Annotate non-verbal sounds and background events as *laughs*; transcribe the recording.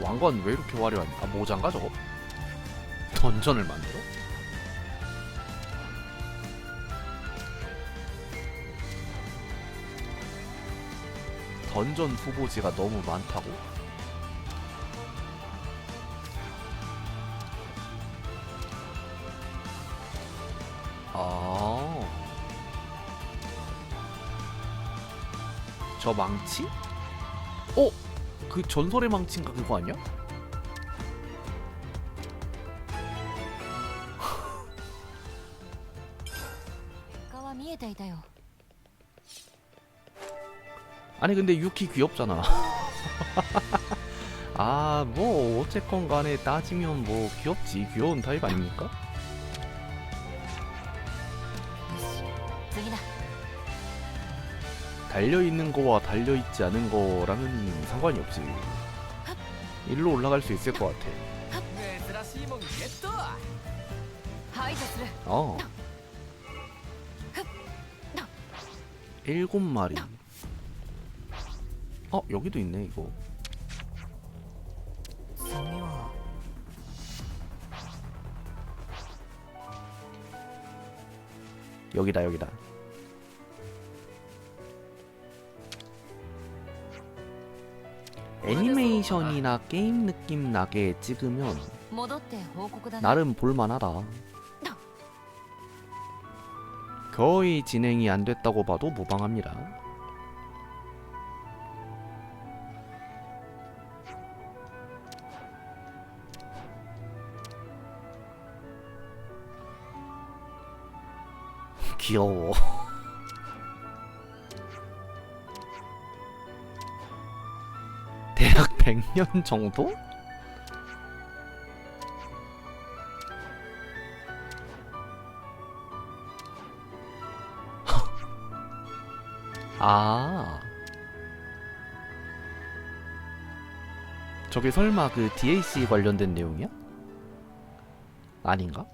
왕관 왜 이렇게 화려하냐? 아 모장가 저거? 던전을 만들어? 던전 후보지가 너무 많다고? 아. 저 망치? 어? 그 전설의 망친가 그거 아니야? 아니 근데 유키 귀엽잖아 *laughs* 아 뭐 어쨌건 간에 따지면 뭐 귀엽지 귀여운 타입 아닙니까? 달려있는 거와 달려있지 않은 거랑은 상관이 없지. 일로 올라갈 수 있을 것 같아. 어. 일곱 마리. 어 여기도 있네 이거. 여기다 여기다. 애니메이션이나 게임 느낌 나게 찍으면 나름 볼만하다. 거의 진행이 안 됐다고 봐도 무방합니다. 귀여워. *laughs* 대략 *laughs* 100년 정도? 아. 저게 설마 그 DAC 관련된 내용이야? 아닌가?